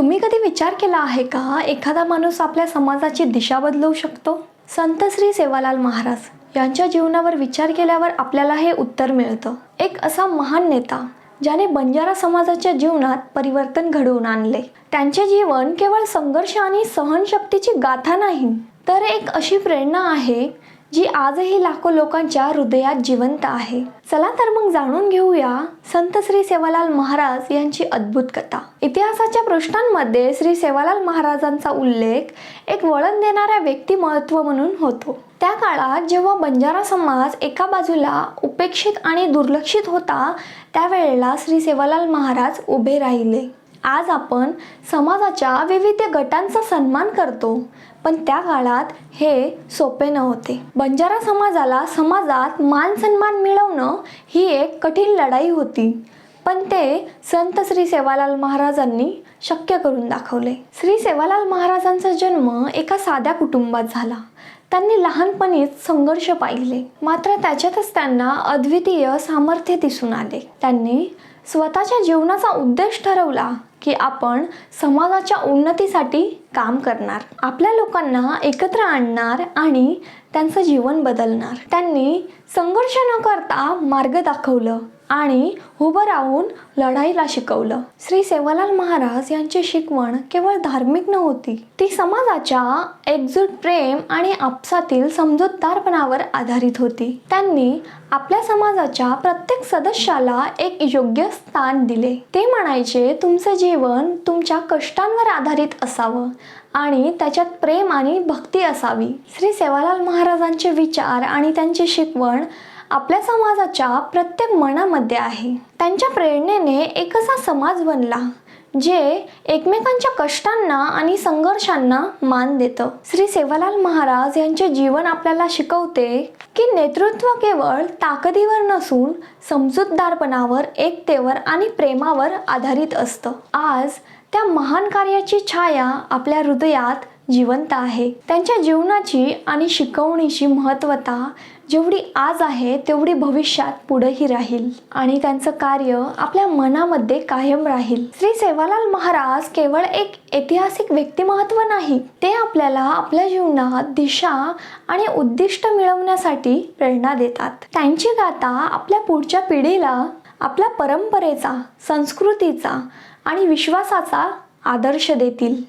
तुम्ही कधी विचार केला आहे का? एखादा माणूस आपल्या समाजाची दिशा बदलवू शकतो? संत श्री सेवालाल महाराज यांच्या जीवनावर विचार केल्यावर आपल्याला हे उत्तर मिळतं. एक असा महान नेता ज्याने बंजारा समाजाच्या जीवनात परिवर्तन घडवून आणले. त्यांचे जीवन केवळ संघर्ष आणि सहनशक्तीची गाथा नाही तर एक अशी प्रेरणा आहे जी आजही लाखो लोकांच्या हृदयात जिवंत आहे. चला तर मग जाणून घेऊया संत श्री सेवालाल महाराज यांची अद्भुत कथा. इतिहासाच्या पृष्ठांमध्ये श्री सेवालाल महाराजांचा उल्लेख एक वळण देणाऱ्या व्यक्तिमत्व म्हणून होतो. त्या काळात जेव्हा बंजारा समाज एका बाजूला उपेक्षित आणि दुर्लक्षित होता त्यावेळेला श्री सेवालाल महाराज उभे राहिले. आज आपण समाजाच्या विविध गटांचा सन्मान करतो. पण त्या काळात हे सोपे नव्हते. बंजारा समाजाला समाजात मान सन्मान मिळवणं ही एक कठीण लढाई होती. पण ते संत श्री सेवालाल महाराजांनी शक्य करून दाखवले. श्री सेवालाल महाराजांचा जन्म एका साध्या कुटुंबात झाला. त्यांनी लहानपणीच संघर्ष पाहिले. मात्र त्याच्यातच त्यांना अद्वितीय सामर्थ्य दिसून आले. त्यांनी स्वतःच्या जीवनाचा उद्देश ठरवला की आपण समाजाच्या उन्नतीसाठी काम करणार. आपल्या लोकांना एकत्र आणणार आणि त्यांचं जीवन बदलणार. त्यांनी संघर्ष न करता मार्ग दाखवलं आणि उभं राहून लढाईला शिकवलं. श्री सेवालाल महाराज यांची शिकवण केवळ धार्मिक नव्हती ती समाजाच्या एकजूट प्रेम आणि आपसातील समजूतदारपणावर आधारित होती. त्यांनी आपल्या समाजाच्या प्रत्येक सदस्याला एक योग्य स्थान दिले. ते म्हणायचे तुमचं जीवन तुमच्या कष्टांवर आधारित असावं आणि त्याच्यात प्रेम आणि भक्ती असावी. श्री सेवालाल महाराजांचे विचार आणि त्यांची शिकवण आपल्या समाजाच्या प्रत्येक मनामध्ये आहे. त्यांच्या प्रेरणेने एक असा समाज बनला. जे एकमेकांच्या कष्टांना आणि संघर्षांना मान देतं. श्री सेवालाल महाराज यांचे जीवन आपल्याला शिकवते की नेतृत्व केवळ ताकदीवर नसून समजूतदारपणावर एकतेवर आणि प्रेमावर आधारित असतं. आज त्या महान कार्याची छाया आपल्या हृदयात जिवंत आहे. त्यांच्या जीवनाची आणि शिकवणीची महत्वता जेवढी आज आहे तेवढी भविष्यात पुढेही राहील आणि त्यांचं कार्य आपल्या मनामध्ये कायम राहील. श्री सेवालाल महाराज केवळ एक ऐतिहासिक व्यक्तिमत्व नाही ते आपल्याला आपल्या जीवनात दिशा आणि उद्दिष्ट मिळवण्यासाठी प्रेरणा देतात. त्यांची गाथा आपल्या पुढच्या पिढीला आपल्या परंपरेचा संस्कृतीचा आणि विश्वासाचा आदर्श देतील.